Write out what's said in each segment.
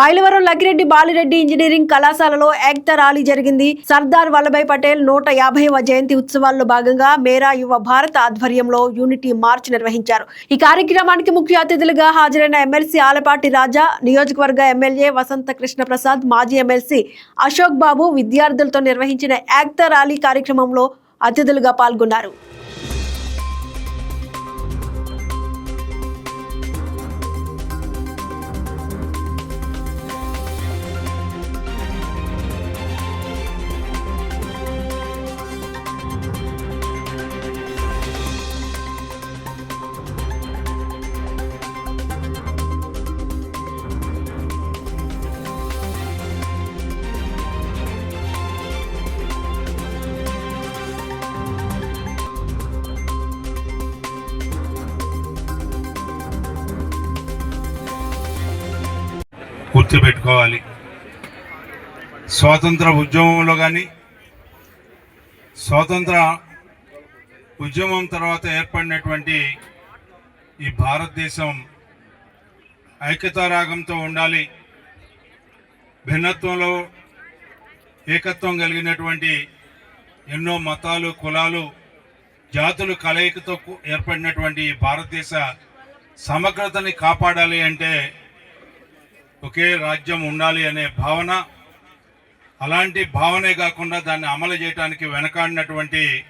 Mylavaram Lakkireddy Balireddy engineering కళాశాలలో Ekta rally జరిగింది. సర్దార్ వల్లభాయ్ పటేల్ నూట యాభైవ జయంతి ఉత్సవాల్లో భాగంగా మేరా యువ భారత్ ఆధ్వర్యంలో యూనిటీ మార్చ్ నిర్వహించారు. ఈ కార్యక్రమానికి ముఖ్య అతిథులుగా హాజరైన ఎమ్మెల్సీ ఆలపాటి రాజా నియోజకవర్గ ఎమ్మెల్యే వసంత కృష్ణ ప్రసాద్ మాజీ ఎమ్మెల్సీ అశోక్ బాబు విద్యార్థులతో నిర్వహించిన ఏక్తా ర్యాలీ కార్యక్రమంలో అతిథులుగా పాల్గొన్నారు. గుర్తుపెట్టుకోవాలి. స్వాతంత్ర ఉద్యమంలో కానీ స్వాతంత్ర ఉద్యమం తర్వాత ఏర్పడినటువంటి ఈ భారతదేశం ఐక్యతారాగంతో ఉండాలి భిన్నత్వంలో ఏకత్వం కలిగినటువంటి ఎన్నో మతాలు కులాలు జాతులు కలయికతో ఏర్పడినటువంటి ఈ భారతదేశ సమగ్రతని కాపాడాలి అంటే ఒకే రాజ్యం ఉండాలి అనే భావన అలాంటి భావనే కాకుండా దాన్ని అమలు చేయడానికి వెనకాడినటువంటి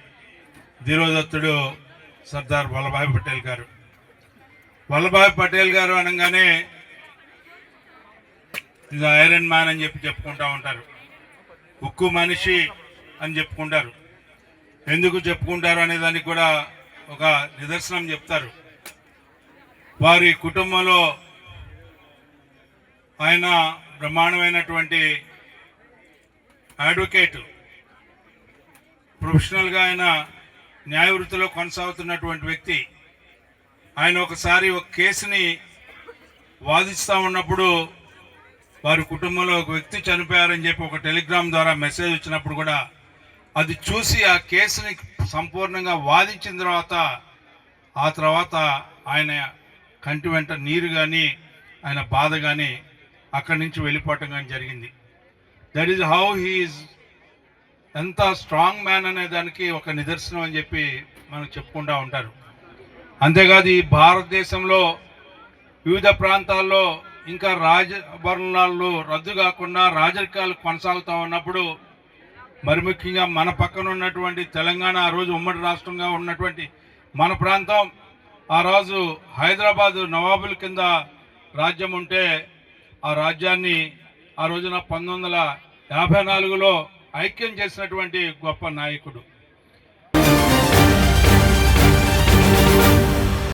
ధీరోదత్తుడు సర్దార్ వల్లభాయ్ పటేల్ గారు. వల్లభాయ్ పటేల్ గారు అనగానే ఇది ఐరన్ మ్యాన్ అని చెప్పి చెప్పుకుంటా ఉంటారు. ఉక్కు మనిషి అని చెప్పుకుంటారు. ఎందుకు చెప్పుకుంటారు అనే దానికి కూడా ఒక నిదర్శనం చెప్తారు. వారి కుటుంబంలో ఆయన బ్రహ్మాండమైనటువంటి అడ్వకేట్ ప్రొఫెషనల్గా ఆయన న్యాయ వృత్తిలో కొనసాగుతున్నటువంటి వ్యక్తి. ఆయన ఒకసారి ఒక కేసుని వాదిస్తూ ఉన్నప్పుడు వారి కుటుంబంలో ఒక వ్యక్తి చనిపోయారని చెప్పి ఒక టెలిగ్రామ్ ద్వారా మెసేజ్ వచ్చినప్పుడు కూడా అది చూసి ఆ కేసుని సంపూర్ణంగా వాదించిన తర్వాత ఆ తర్వాత ఆయన కంటి వెంట నీరు కానీ ఆయన బాధ కానీ అక్కడి నుంచి వెళ్ళిపోవటం కానీ జరిగింది. That is how he is ఎంత స్ట్రాంగ్ మ్యాన్ అనే దానికి ఒక నిదర్శనం అని చెప్పి మనం చెప్పుకుంటూ ఉంటారు. అంతేకాదు ఈ భారతదేశంలో వివిధ ప్రాంతాల్లో ఇంకా రాజభరణాలు రద్దు కాకుండా రాజరికాలు కొనసాగుతూ ఉన్నప్పుడు మరి ముఖ్యంగా మన పక్కన ఉన్నటువంటి తెలంగాణ ఆ రోజు ఉమ్మడి రాష్ట్రంగా ఉన్నటువంటి మన ప్రాంతం ఆ రోజు హైదరాబాదు నవాబుల కింద రాజ్యం ఉంటే ఆ రాజ్యాన్ని ఆ రోజున పంతొమ్మిది వందల యాభై నాలుగులో ఐక్యం చేసినటువంటి గొప్ప నాయకుడు.